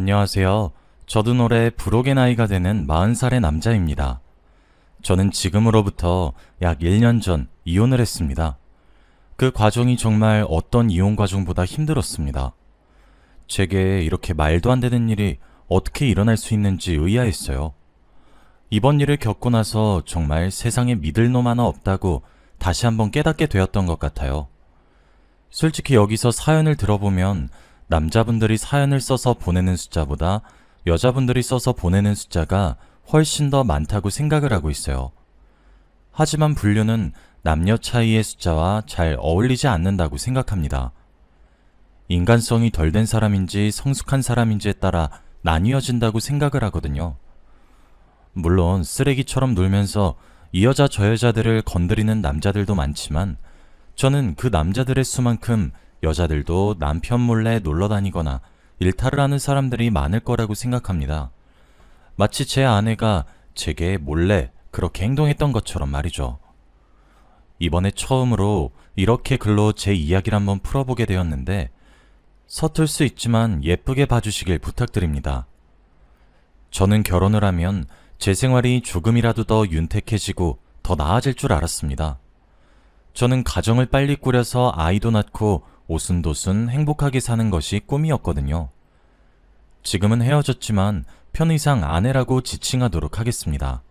안녕하세요. 저도 올해 불혹의 나이가 되는 40살의 남자입니다. 저는 지금으로부터 약 1년 전 이혼을 했습니다. 그 과정이 정말 어떤 이혼 과정보다 힘들었습니다. 제게 이렇게 말도 안 되는 일이 어떻게 일어날 수 있는지 의아했어요. 이번 일을 겪고 나서 정말 세상에 믿을 놈 하나 없다고 다시 한번 깨닫게 되었던 것 같아요. 솔직히 여기서 사연을 들어보면 남자분들이 사연을 써서 보내는 숫자보다 여자분들이 써서 보내는 숫자가 훨씬 더 많다고 생각을 하고 있어요. 하지만 분류는 남녀 차이의 숫자와 잘 어울리지 않는다고 생각합니다. 인간성이 덜 된 사람인지 성숙한 사람인지에 따라 나뉘어진다고 생각을 하거든요. 물론 쓰레기처럼 놀면서 이 여자 저 여자들을 건드리는 남자들도 많지만 저는 그 남자들의 수만큼 여자들도 남편 몰래 놀러 다니거나 일탈을 하는 사람들이 많을 거라고 생각합니다. 마치 제 아내가 제게 몰래 그렇게 행동했던 것처럼 말이죠. 이번에 처음으로 이렇게 글로 제 이야기를 한번 풀어보게 되었는데 서툴 수 있지만 예쁘게 봐주시길 부탁드립니다. 저는 결혼을 하면 제 생활이 조금이라도 더 윤택해지고 더 나아질 줄 알았습니다. 저는 가정을 빨리 꾸려서 아이도 낳고 오순도순 행복하게 사는 것이 꿈이었거든요. 지금은 헤어졌지만 편의상 아내라고 지칭하도록 하겠습니다.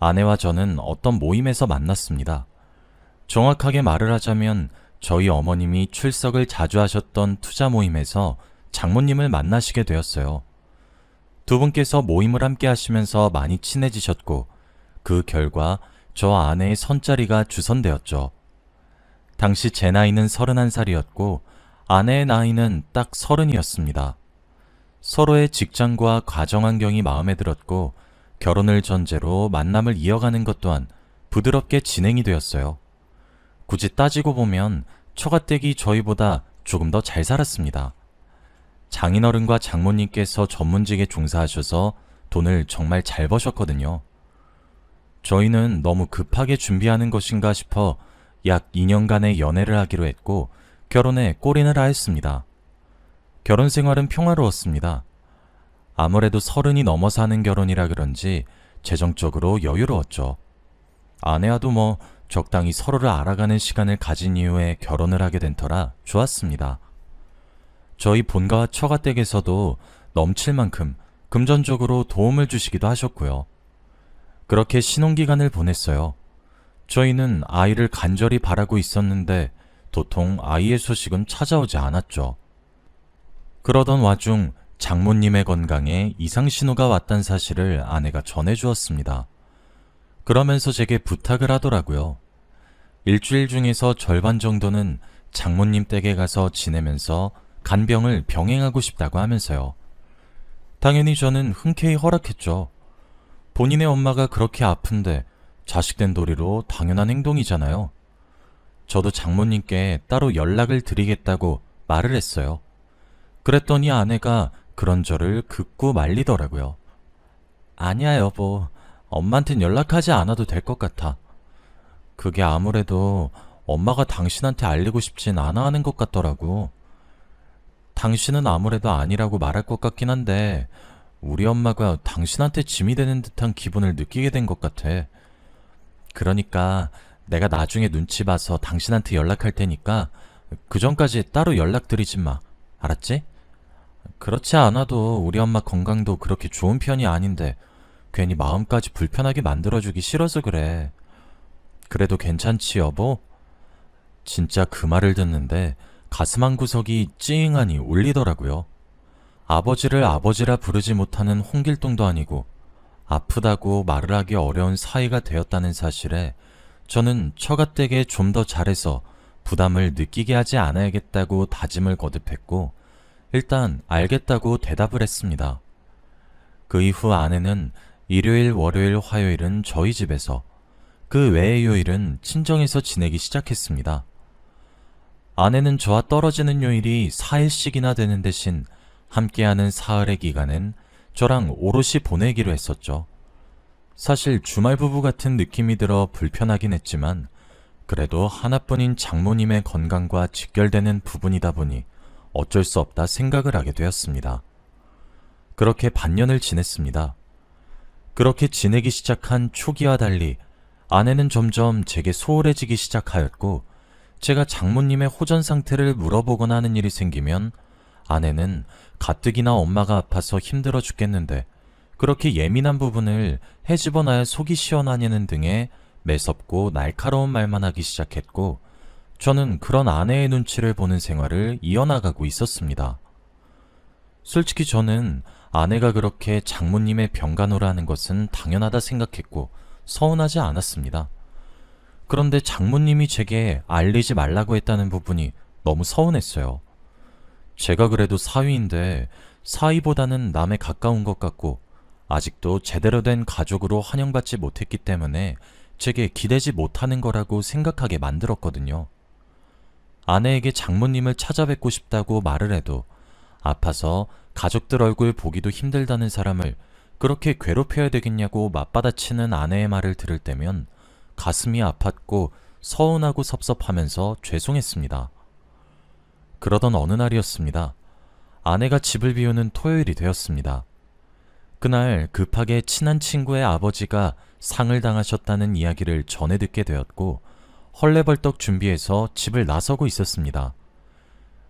아내와 저는 어떤 모임에서 만났습니다. 정확하게 말을 하자면 저희 어머님이 출석을 자주 하셨던 투자 모임에서 장모님을 만나시게 되었어요. 두 분께서 모임을 함께 하시면서 많이 친해지셨고 그 결과 저 아내의 선자리가 주선되었죠. 당시 제 나이는 31살이었고 아내의 나이는 딱 서른이었습니다. 서로의 직장과 가정 환경이 마음에 들었고 결혼을 전제로 만남을 이어가는 것 또한 부드럽게 진행이 되었어요. 굳이 따지고 보면 처가댁이 저희보다 조금 더 잘 살았습니다. 장인어른과 장모님께서 전문직에 종사하셔서 돈을 정말 잘 버셨거든요. 저희는 너무 급하게 준비하는 것인가 싶어 약 2년간의 연애를 하기로 했고 결혼에 꼬리를 하였습니다. 결혼 생활은 평화로웠습니다. 아무래도 서른이 넘어서 하는 결혼이라 그런지 재정적으로 여유로웠죠. 아내와도 뭐 적당히 서로를 알아가는 시간을 가진 이후에 결혼을 하게 된 터라 좋았습니다. 저희 본가와 처가댁에서도 넘칠 만큼 금전적으로 도움을 주시기도 하셨고요. 그렇게 신혼기간을 보냈어요. 저희는 아이를 간절히 바라고 있었는데 도통 아이의 소식은 찾아오지 않았죠. 그러던 와중 장모님의 건강에 이상 신호가 왔단 사실을 아내가 전해 주었습니다. 그러면서 제게 부탁을 하더라고요. 일주일 중에서 절반 정도는 장모님 댁에 가서 지내면서 간병을 병행하고 싶다고 하면서요. 당연히 저는 흔쾌히 허락했죠. 본인의 엄마가 그렇게 아픈데 자식된 도리로 당연한 행동이잖아요. 저도 장모님께 따로 연락을 드리겠다고 말을 했어요. 그랬더니 아내가 그런 저를 긋고 말리더라고요. 아니야, 여보. 엄마한텐 연락하지 않아도 될 것 같아. 그게 아무래도 엄마가 당신한테 알리고 싶진 않아 하는 것 같더라고. 당신은 아무래도 아니라고 말할 것 같긴 한데, 우리 엄마가 당신한테 짐이 되는 듯한 기분을 느끼게 된 것 같아. 그러니까 내가 나중에 눈치 봐서 당신한테 연락할 테니까 그 전까지 따로 연락드리지 마. 알았지? 그렇지 않아도 우리 엄마 건강도 그렇게 좋은 편이 아닌데 괜히 마음까지 불편하게 만들어주기 싫어서 그래. 그래도 괜찮지, 여보? 진짜 그 말을 듣는데 가슴 한 구석이 찡하니 울리더라고요. 아버지를 아버지라 부르지 못하는 홍길동도 아니고 아프다고 말을 하기 어려운 사이가 되었다는 사실에 저는 처가댁에 좀 더 잘해서 부담을 느끼게 하지 않아야겠다고 다짐을 거듭했고 일단 알겠다고 대답을 했습니다. 그 이후 아내는 일요일, 월요일, 화요일은 저희 집에서 그 외의 요일은 친정에서 지내기 시작했습니다. 아내는 저와 떨어지는 요일이 4일씩이나 되는 대신 함께하는 사흘의 기간은 저랑 오롯이 보내기로 했었죠. 사실 주말 부부 같은 느낌이 들어 불편하긴 했지만 그래도 하나뿐인 장모님의 건강과 직결되는 부분이다 보니 어쩔 수 없다 생각을 하게 되었습니다. 그렇게 반년을 지냈습니다. 그렇게 지내기 시작한 초기와 달리 아내는 점점 제게 소홀해지기 시작하였고 제가 장모님의 호전 상태를 물어보거나 하는 일이 생기면 아내는 가뜩이나 엄마가 아파서 힘들어 죽겠는데 그렇게 예민한 부분을 헤집어놔야 속이 시원하냐는 등의 매섭고 날카로운 말만 하기 시작했고 저는 그런 아내의 눈치를 보는 생활을 이어나가고 있었습니다. 솔직히 저는 아내가 그렇게 장모님의 병간호를 하는 것은 당연하다 생각했고 서운하지 않았습니다. 그런데 장모님이 제게 알리지 말라고 했다는 부분이 너무 서운했어요. 제가 그래도 사위인데 사위보다는 남에 가까운 것 같고 아직도 제대로 된 가족으로 환영받지 못했기 때문에 제게 기대지 못하는 거라고 생각하게 만들었거든요. 아내에게 장모님을 찾아뵙고 싶다고 말을 해도 아파서 가족들 얼굴 보기도 힘들다는 사람을 그렇게 괴롭혀야 되겠냐고 맞받아치는 아내의 말을 들을 때면 가슴이 아팠고 서운하고 섭섭하면서 죄송했습니다. 그러던 어느 날이었습니다. 아내가 집을 비우는 토요일이 되었습니다. 그날 급하게 친한 친구의 아버지가 상을 당하셨다는 이야기를 전해 듣게 되었고 헐레벌떡 준비해서 집을 나서고 있었습니다.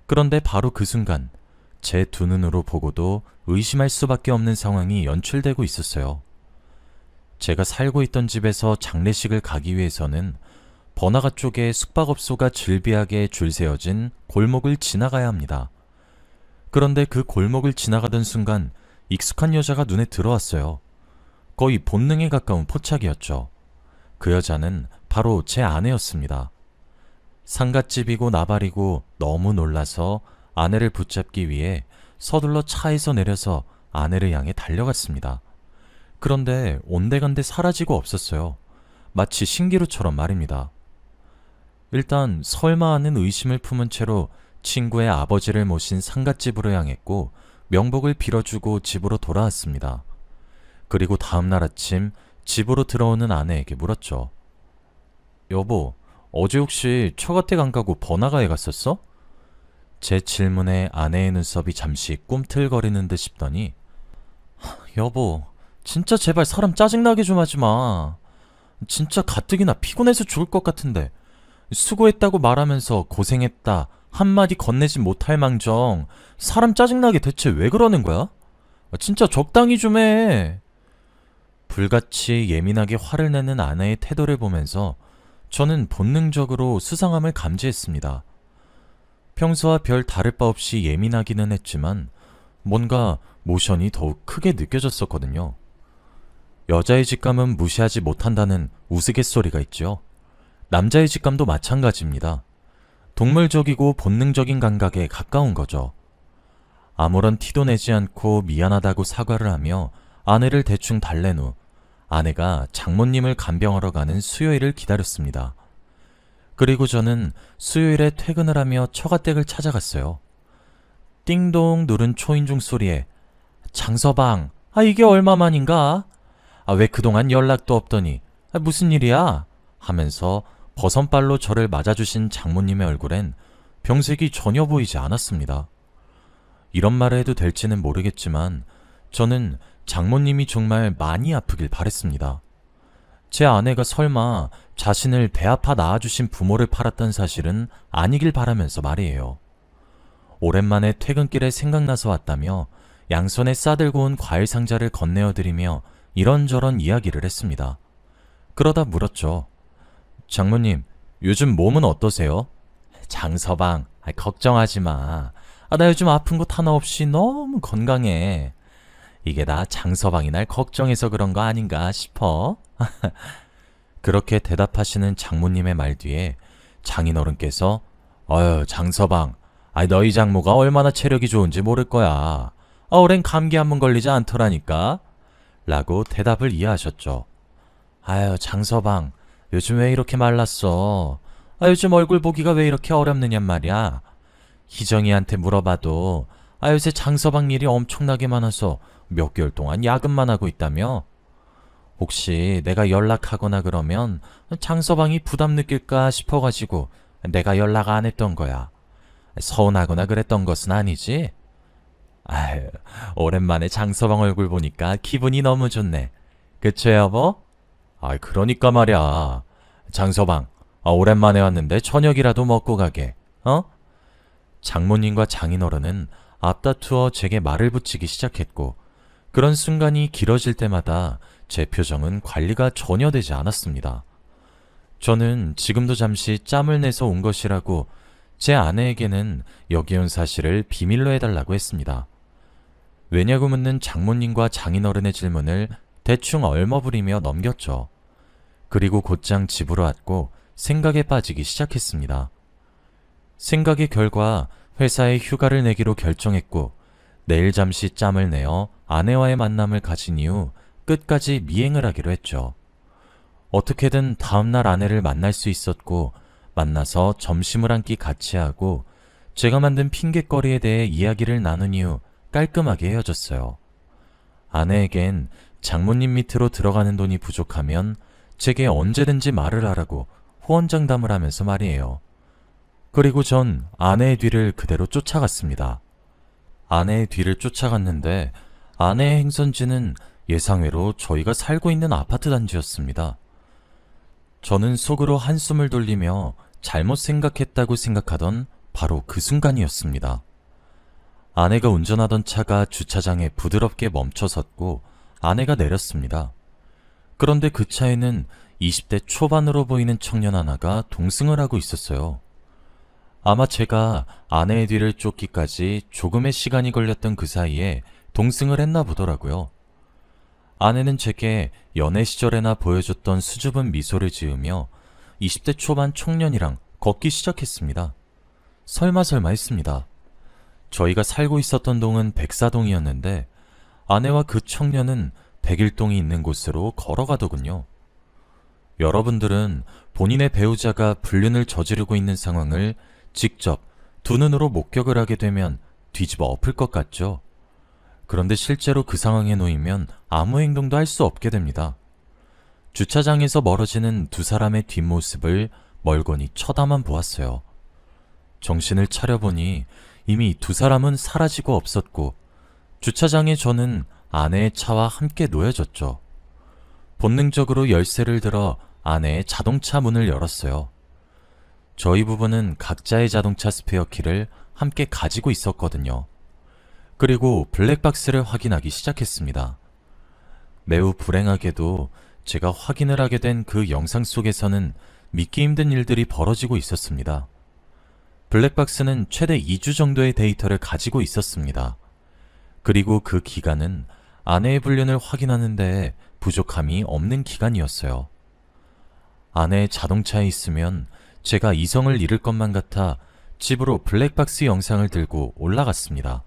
그런데 바로 그 순간 제 두 눈으로 보고도 의심할 수밖에 없는 상황이 연출되고 있었어요. 제가 살고 있던 집에서 장례식을 가기 위해서는 번화가 쪽에 숙박업소가 즐비하게 줄 세워진 골목을 지나가야 합니다. 그런데 그 골목을 지나가던 순간 익숙한 여자가 눈에 들어왔어요. 거의 본능에 가까운 포착이었죠. 그 여자는 바로 제 아내였습니다. 상갓집이고 나발이고 너무 놀라서 아내를 붙잡기 위해 서둘러 차에서 내려서 아내를 향해 달려갔습니다. 그런데 온데간데 사라지고 없었어요. 마치 신기루처럼 말입니다. 일단 설마 하는 의심을 품은 채로 친구의 아버지를 모신 상갓집으로 향했고 명복을 빌어주고 집으로 돌아왔습니다. 그리고 다음날 아침 집으로 들어오는 아내에게 물었죠. 여보, 어제 혹시 처갓댁 안 가고 번화가에 갔었어? 제 질문에 아내의 눈썹이 잠시 꿈틀거리는 듯 싶더니 "하, 여보, 진짜 제발 사람 짜증나게 좀 하지 마. 진짜 가뜩이나 피곤해서 죽을 것 같은데 수고했다고 말하면서 고생했다 한마디 건네지 못할 망정 사람 짜증나게 대체 왜 그러는 거야? 진짜 적당히 좀 해. 불같이 예민하게 화를 내는 아내의 태도를 보면서 저는 본능적으로 수상함을 감지했습니다. 평소와 별 다를 바 없이 예민하기는 했지만 뭔가 모션이 더욱 크게 느껴졌었거든요. 여자의 직감은 무시하지 못한다는 우스갯소리가 있죠. 남자의 직감도 마찬가지입니다. 동물적이고 본능적인 감각에 가까운 거죠. 아무런 티도 내지 않고 미안하다고 사과를 하며 아내를 대충 달랜 후 아내가 장모님을 간병하러 가는 수요일을 기다렸습니다. 그리고 저는 수요일에 퇴근을 하며 처가댁을 찾아갔어요. 띵동 누른 초인종 소리에 장서방, 아 이게 얼마만인가? 아 왜 그동안 연락도 없더니 아, 무슨 일이야? 하면서 버선발로 저를 맞아주신 장모님의 얼굴엔 병색이 전혀 보이지 않았습니다. 이런 말을 해도 될지는 모르겠지만 저는 장모님이 정말 많이 아프길 바랬습니다. 제 아내가 설마 자신을 배 아파 낳아주신 부모를 팔았던 사실은 아니길 바라면서 말이에요. 오랜만에 퇴근길에 생각나서 왔다며 양손에 싸들고 온 과일 상자를 건네어드리며 이런저런 이야기를 했습니다. 그러다 물었죠. 장모님, 요즘 몸은 어떠세요? 장서방, 아, 걱정하지 마. 아, 나 요즘 아픈 곳 하나 없이 너무 건강해. 이게 다 장서방이 날 걱정해서 그런 거 아닌가 싶어. 그렇게 대답하시는 장모님의 말 뒤에 장인어른께서 어휴 장서방 아이 너희 장모가 얼마나 체력이 좋은지 모를 거야. 아, 오랜 감기 한 번 걸리지 않더라니까. 라고 대답을 이해하셨죠. 아유 장서방 요즘 왜 이렇게 말랐어? 아 요즘 얼굴 보기가 왜 이렇게 어렵느냔 말이야. 희정이한테 물어봐도 아 요새 장서방 일이 엄청나게 많아서 몇 개월 동안 야근만 하고 있다며? 혹시 내가 연락하거나 그러면 장서방이 부담 느낄까 싶어가지고 내가 연락 안 했던 거야. 서운하거나 그랬던 것은 아니지? 아유, 오랜만에 장서방 얼굴 보니까 기분이 너무 좋네. 그쵸, 여보? 아, 그러니까 말이야. 장서방, 아, 오랜만에 왔는데 저녁이라도 먹고 가게. 어? 장모님과 장인어른은 앞다투어 제게 말을 붙이기 시작했고, 그런 순간이 길어질 때마다 제 표정은 관리가 전혀 되지 않았습니다. 저는 지금도 잠시 짬을 내서 온 것이라고 제 아내에게는 여기 온 사실을 비밀로 해달라고 했습니다. 왜냐고 묻는 장모님과 장인어른의 질문을 대충 얼머부리며 넘겼죠. 그리고 곧장 집으로 왔고 생각에 빠지기 시작했습니다. 생각의 결과 회사에 휴가를 내기로 결정했고 내일 잠시 짬을 내어 아내와의 만남을 가진 이후 끝까지 미행을 하기로 했죠. 어떻게든 다음날 아내를 만날 수 있었고 만나서 점심을 한 끼 같이 하고 제가 만든 핑곗거리에 대해 이야기를 나눈 이후 깔끔하게 헤어졌어요. 아내에겐 장모님 밑으로 들어가는 돈이 부족하면 제게 언제든지 말을 하라고 호언장담을 하면서 말이에요. 그리고 전 아내의 뒤를 그대로 쫓아갔습니다. 아내의 뒤를 쫓아갔는데 아내의 행선지는 예상외로 저희가 살고 있는 아파트 단지였습니다. 저는 속으로 한숨을 돌리며 잘못 생각했다고 생각하던 바로 그 순간이었습니다. 아내가 운전하던 차가 주차장에 부드럽게 멈춰 섰고 아내가 내렸습니다. 그런데 그 차에는 20대 초반으로 보이는 청년 하나가 동승을 하고 있었어요. 아마 제가 아내의 뒤를 쫓기까지 조금의 시간이 걸렸던 그 사이에 동승을 했나 보더라고요. 아내는 제게 연애 시절에나 보여줬던 수줍은 미소를 지으며 20대 초반 청년이랑 걷기 시작했습니다. 설마 설마 했습니다. 저희가 살고 있었던 동은 백사동이었는데 아내와 그 청년은 백일동이 있는 곳으로 걸어가더군요. 여러분들은 본인의 배우자가 불륜을 저지르고 있는 상황을 직접 두 눈으로 목격을 하게 되면 뒤집어 엎을 것 같죠? 그런데 실제로 그 상황에 놓이면 아무 행동도 할 수 없게 됩니다. 주차장에서 멀어지는 두 사람의 뒷모습을 멀거니 쳐다만 보았어요. 정신을 차려보니 이미 두 사람은 사라지고 없었고 주차장에 저는 아내의 차와 함께 놓여졌죠. 본능적으로 열쇠를 들어 아내의 자동차 문을 열었어요. 저희 부부는 각자의 자동차 스페어 키를 함께 가지고 있었거든요. 그리고 블랙박스를 확인하기 시작했습니다. 매우 불행하게도 제가 확인을 하게 된 그 영상 속에서는 믿기 힘든 일들이 벌어지고 있었습니다. 블랙박스는 최대 2주 정도의 데이터를 가지고 있었습니다. 그리고 그 기간은 아내의 불륜을 확인하는 데 부족함이 없는 기간이었어요. 아내의 자동차에 있으면 제가 이성을 잃을 것만 같아 집으로 블랙박스 영상을 들고 올라갔습니다.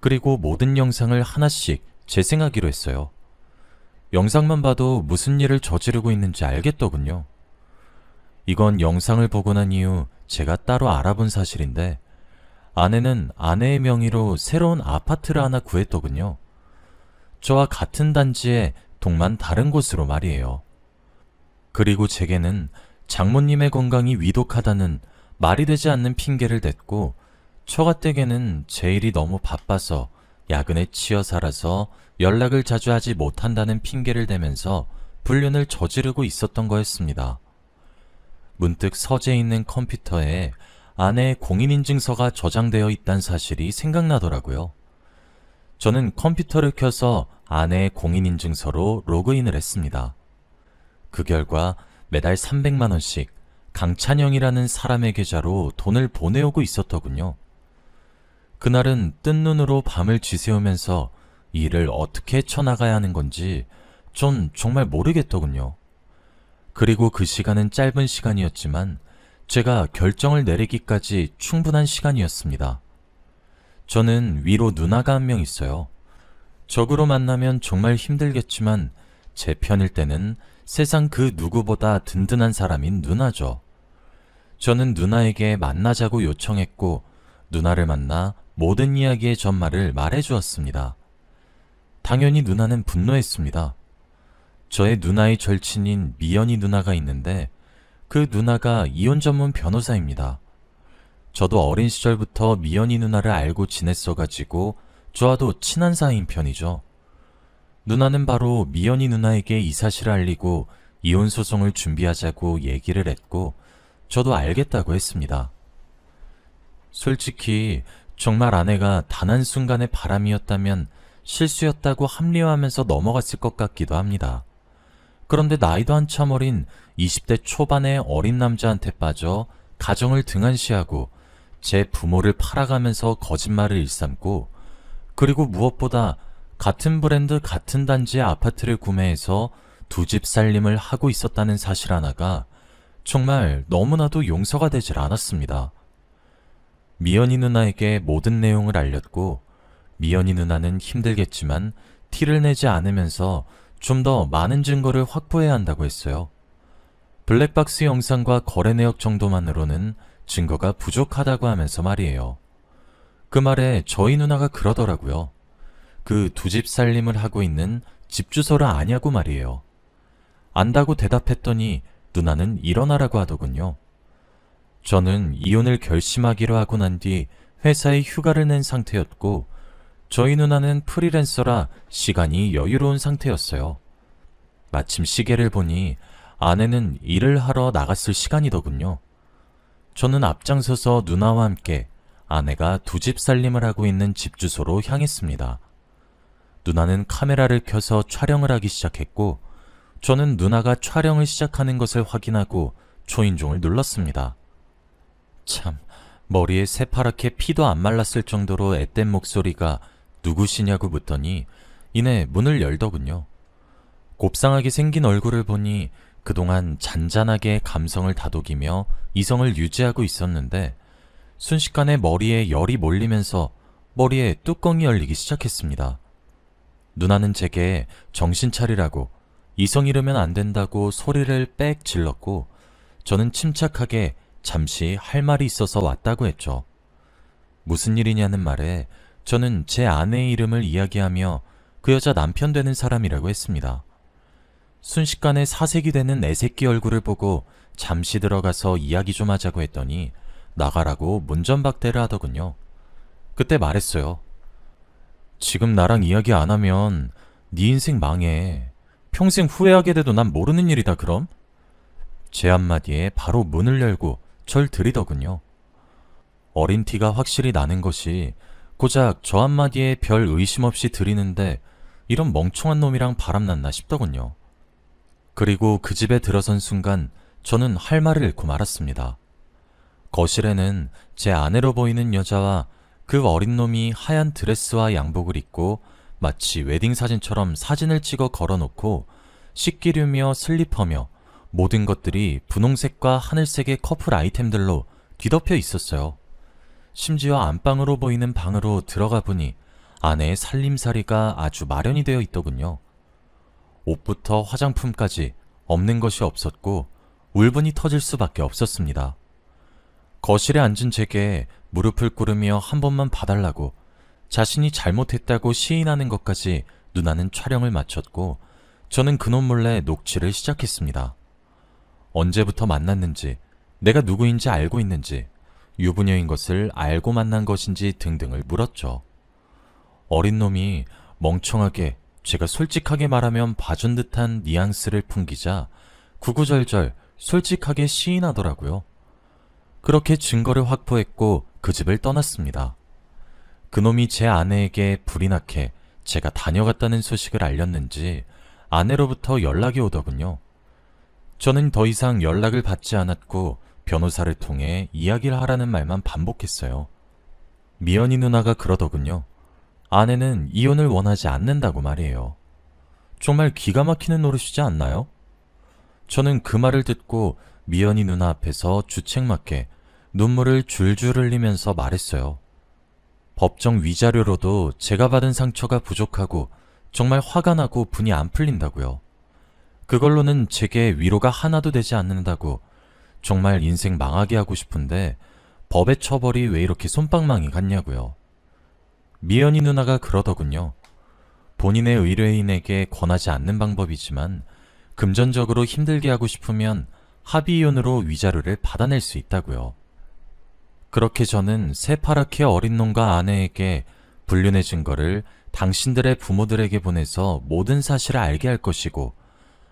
그리고 모든 영상을 하나씩 재생하기로 했어요. 영상만 봐도 무슨 일을 저지르고 있는지 알겠더군요. 이건 영상을 보고 난 이후 제가 따로 알아본 사실인데 아내는 아내의 명의로 새로운 아파트를 하나 구했더군요. 저와 같은 단지에 동만 다른 곳으로 말이에요. 그리고 제게는 장모님의 건강이 위독하다는 말이 되지 않는 핑계를 댔고 처가댁에는 제 일이 너무 바빠서 야근에 치여 살아서 연락을 자주 하지 못한다는 핑계를 대면서 불륜을 저지르고 있었던 거였습니다. 문득 서재에 있는 컴퓨터에 아내의 공인인증서가 저장되어 있다는 사실이 생각나더라고요. 저는 컴퓨터를 켜서 아내의 공인인증서로 로그인을 했습니다. 그 결과 매달 300만원씩 강찬영이라는 사람의 계좌로 돈을 보내오고 있었더군요. 그날은 뜬 눈으로 밤을 지새우면서 이 일을 어떻게 헤쳐나가야 하는 건지 전 정말 모르겠더군요. 그리고 그 시간은 짧은 시간이었지만 제가 결정을 내리기까지 충분한 시간이었습니다. 저는 위로 누나가 한 명 있어요. 적으로 만나면 정말 힘들겠지만 제 편일 때는 세상 그 누구보다 든든한 사람인 누나죠. 저는 누나에게 만나자고 요청했고 누나를 만나 모든 이야기의 전말을 말해주었습니다. 당연히 누나는 분노했습니다. 저의 누나의 절친인 미연이 누나가 있는데 그 누나가 이혼 전문 변호사입니다. 저도 어린 시절부터 미연이 누나를 알고 지냈어가지고 저와도 친한 사이인 편이죠. 누나는 바로 미연이 누나에게 이 사실을 알리고 이혼 소송을 준비하자고 얘기를 했고 저도 알겠다고 했습니다. 솔직히 정말 아내가 단 한순간의 바람이었다면 실수였다고 합리화하면서 넘어갔을 것 같기도 합니다. 그런데 나이도 한참 어린 20대 초반의 어린 남자한테 빠져 가정을 등한시하고 제 부모를 팔아가면서 거짓말을 일삼고 그리고 무엇보다 같은 브랜드 같은 단지의 아파트를 구매해서 두 집 살림을 하고 있었다는 사실 하나가 정말 너무나도 용서가 되질 않았습니다. 미연이 누나에게 모든 내용을 알렸고 미연이 누나는 힘들겠지만 티를 내지 않으면서 좀 더 많은 증거를 확보해야 한다고 했어요. 블랙박스 영상과 거래 내역 정도만으로는 증거가 부족하다고 하면서 말이에요. 그 말에 저희 누나가 그러더라고요. 그 두 집 살림을 하고 있는 집 주소를 아냐고 말이에요. 안다고 대답했더니 누나는 일어나라고 하더군요. 저는 이혼을 결심하기로 하고 난 뒤 회사에 휴가를 낸 상태였고 저희 누나는 프리랜서라 시간이 여유로운 상태였어요. 마침 시계를 보니 아내는 일을 하러 나갔을 시간이더군요. 저는 앞장서서 누나와 함께 아내가 두 집 살림을 하고 있는 집 주소로 향했습니다. 누나는 카메라를 켜서 촬영을 하기 시작했고 저는 누나가 촬영을 시작하는 것을 확인하고 초인종을 눌렀습니다. 참, 머리에 새파랗게 피도 안 말랐을 정도로 앳된 목소리가 누구시냐고 묻더니 이내 문을 열더군요. 곱상하게 생긴 얼굴을 보니 그동안 잔잔하게 감성을 다독이며 이성을 유지하고 있었는데 순식간에 머리에 열이 몰리면서 머리에 뚜껑이 열리기 시작했습니다. 누나는 제게 정신 차리라고 이성 잃으면 안 된다고 소리를 빽 질렀고 저는 침착하게 잠시 할 말이 있어서 왔다고 했죠. 무슨 일이냐는 말에 저는 제 아내의 이름을 이야기하며 그 여자 남편 되는 사람이라고 했습니다. 순식간에 사색이 되는 내 새끼 얼굴을 보고 잠시 들어가서 이야기 좀 하자고 했더니 나가라고 문전박대를 하더군요. 그때 말했어요. 지금 나랑 이야기 안 하면 네 인생 망해. 평생 후회하게 돼도 난 모르는 일이다 그럼? 제 한마디에 바로 문을 열고 절 들이더군요. 어린 티가 확실히 나는 것이 고작 저 한마디에 별 의심 없이 들이는데 이런 멍청한 놈이랑 바람났나 싶더군요. 그리고 그 집에 들어선 순간 저는 할 말을 잃고 말았습니다. 거실에는 제 아내로 보이는 여자와 그 어린 놈이 하얀 드레스와 양복을 입고 마치 웨딩 사진처럼 사진을 찍어 걸어놓고 식기류며 슬리퍼며 모든 것들이 분홍색과 하늘색의 커플 아이템들로 뒤덮여 있었어요. 심지어 안방으로 보이는 방으로 들어가 보니 아내의 살림살이가 아주 마련이 되어 있더군요. 옷부터 화장품까지 없는 것이 없었고 울분이 터질 수밖에 없었습니다. 거실에 앉은 제게 무릎을 꿇으며 한 번만 봐달라고 자신이 잘못했다고 시인하는 것까지 누나는 촬영을 마쳤고 저는 그놈 몰래 녹취를 시작했습니다. 언제부터 만났는지, 내가 누구인지 알고 있는지, 유부녀인 것을 알고 만난 것인지 등등을 물었죠. 어린 놈이 멍청하게 제가 솔직하게 말하면 봐준 듯한 뉘앙스를 풍기자 구구절절 솔직하게 시인하더라고요. 그렇게 증거를 확보했고 그 집을 떠났습니다. 그놈이 제 아내에게 불이 나게 제가 다녀갔다는 소식을 알렸는지 아내로부터 연락이 오더군요. 저는 더 이상 연락을 받지 않았고 변호사를 통해 이야기를 하라는 말만 반복했어요. 미연이 누나가 그러더군요. 아내는 이혼을 원하지 않는다고 말이에요. 정말 기가 막히는 노릇이지 않나요? 저는 그 말을 듣고 미연이 누나 앞에서 주책맞게 눈물을 줄줄 흘리면서 말했어요. 법정 위자료로도 제가 받은 상처가 부족하고 정말 화가 나고 분이 안 풀린다고요. 그걸로는 제게 위로가 하나도 되지 않는다고 정말 인생 망하게 하고 싶은데 법의 처벌이 왜 이렇게 손방망이 같냐고요. 미연이 누나가 그러더군요. 본인의 의뢰인에게 권하지 않는 방법이지만 금전적으로 힘들게 하고 싶으면 합의이혼으로 위자료를 받아낼 수 있다고요. 그렇게 저는 새파랗게 어린 놈과 아내에게 불륜의 증거를 당신들의 부모들에게 보내서 모든 사실을 알게 할 것이고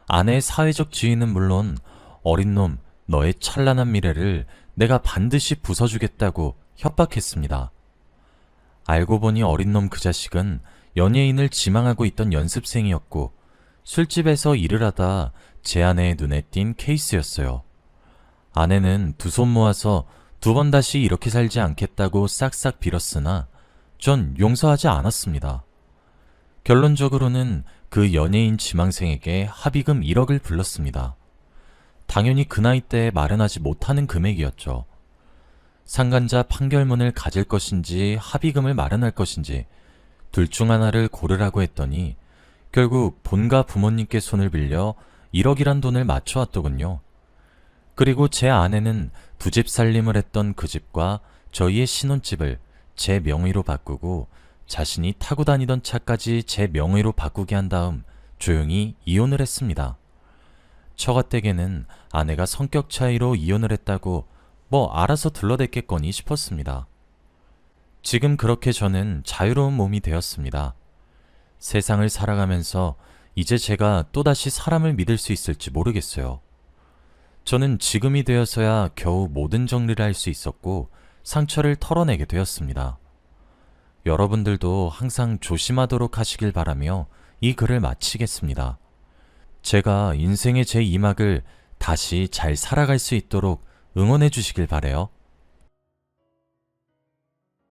아내의 사회적 지위는 물론 어린 놈 너의 찬란한 미래를 내가 반드시 부숴주겠다고 협박했습니다. 알고 보니 어린 놈 그 자식은 연예인을 지망하고 있던 연습생이었고 술집에서 일을 하다 제 아내의 눈에 띈 케이스였어요. 아내는 두 손 모아서 두 번 다시 이렇게 살지 않겠다고 싹싹 빌었으나 전 용서하지 않았습니다. 결론적으로는 그 연예인 지망생에게 합의금 1억을 불렀습니다. 당연히 그 나이 때에 마련하지 못하는 금액이었죠. 상간자 판결문을 가질 것인지 합의금을 마련할 것인지 둘 중 하나를 고르라고 했더니 결국 본가 부모님께 손을 빌려 1억이란 돈을 맞춰왔더군요. 그리고 제 아내는 두 집 살림을 했던 그 집과 저희의 신혼집을 제 명의로 바꾸고 자신이 타고 다니던 차까지 제 명의로 바꾸게 한 다음 조용히 이혼을 했습니다. 처가댁에는 아내가 성격 차이로 이혼을 했다고 뭐 알아서 둘러댔겠거니 싶었습니다. 지금 그렇게 저는 자유로운 몸이 되었습니다. 세상을 살아가면서 이제 제가 또다시 사람을 믿을 수 있을지 모르겠어요. 저는 지금이 되어서야 겨우 모든 정리를 할 수 있었고 상처를 털어내게 되었습니다. 여러분들도 항상 조심하도록 하시길 바라며 이 글을 마치겠습니다. 제가 인생의 제 2막을 다시 잘 살아갈 수 있도록 응원해 주시길 바래요.